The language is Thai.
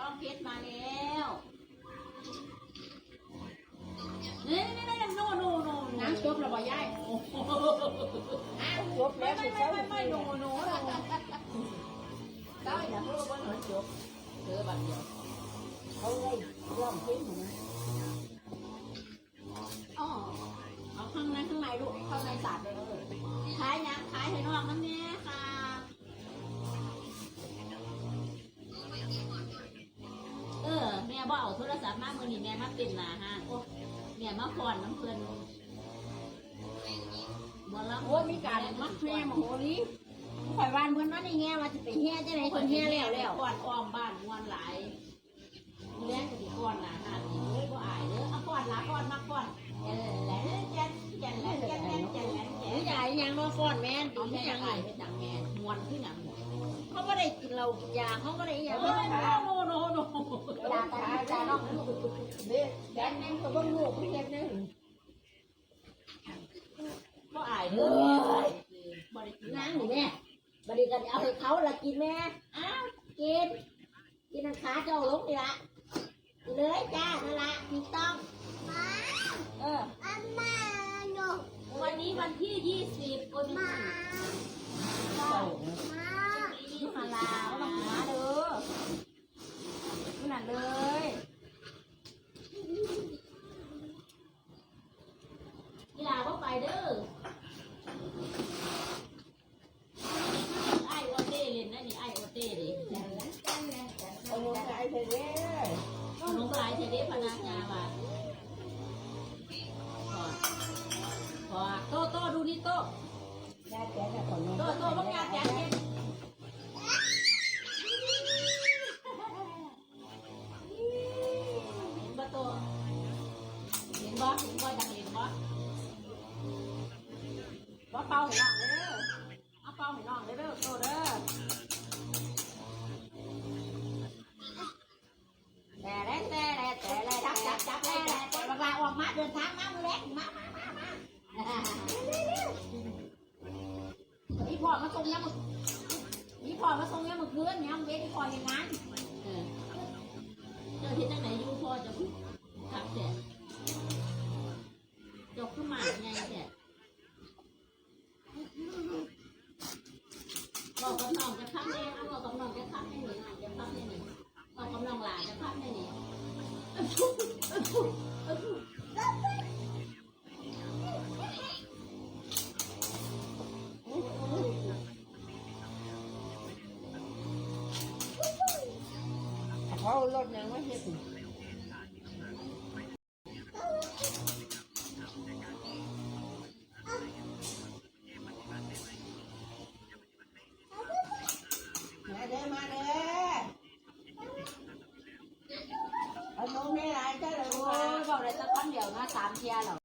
ลองเพชรมาแล้วนี่นี่นี่โนโนโนน้ำจบแล้วบ่ยายน้ำจบแล้วไม่ไม่ไม่ไม่โนโนได้นะเพราะว่าหนูจบเจอบัตรเดียวเขาเลยล้องเพชรหนูเอาข้างในข้างในลูกข้างในสาดเลยท้ายยังท้ายให้นอกนั่นนี่ เอาโทรศัพท์มามือนี่แม่มาเป็นหนาห้างโอ้แม่มาพรน้ำเพลินบ่ละโอ้มีการมัดแม่มาโหลีข่อยบ้านเพิ่นว่านี่แง่ว่าจะไปแห่จังได๋เพิ่นแห่แล้วแล้วก่อนอ้อมบ้านมวนหลายเลี้ยงกันก่อนหนาห้างอีกเลยบ่อายเด้อเอาก่อนละก่อนมาก่อนเออแล้วแจันแจันแล้วแจันแล้วแจันแล้วแจัหรืนอใหญ่ยังมาฟ้อนแม่นเอาดีแม่แม่ยัยังงไงไงเป็นจัง แม่มวนขึ้นอย่างเขาบ่ได้กินเหล้ากินยาเขาบ่ได้อีหยังโอ้โนโนโนยาตายยาน้องเด้แดนนั่นก็บ่ลูกเฮ็ดนึงบ่อายเด้อบ่ได้กินนั่งนี่แม่บัดนี้ก็เอาให้เขาละกินแม่อ้าวกินกินน้ำขาเจ้าลงนี่ละกินเลยจ้านั่นละถูกต้องเออวันนี้ วันที่ยี่สิบคนมาที่มาลาวมาหาเด้อนั่นเลยกีฬาก็ไปเด้อ บ่เห็นบ่จังเห็นบ่บ่เป่าให้น้องเด้อเอาเป่าให้น้องเด้อเด้อโตเด้อแต่แรกแต่แรกแต่จับจับจับแต่แต่บักลาออกมาเดินทางมามือเล็กมามามามาอีพ่อมาส่งยังมึงอีพ่อมาส่งยังมึงคืนยังเว้นอีพ่ออย่างนั้นเออเจ้าที่ตั้งไหนอยู่พ่อจะพูดขับเสร็จจบขึ้นมาไงเสร็จ บอกกับน้องจะพักเองเอาบอกกับน้องจะพักให้หนีหน่อยจะพักให้หนีบอกกับน้องหลานจะพักให้หนีเขารถยังไม่เห็น เอา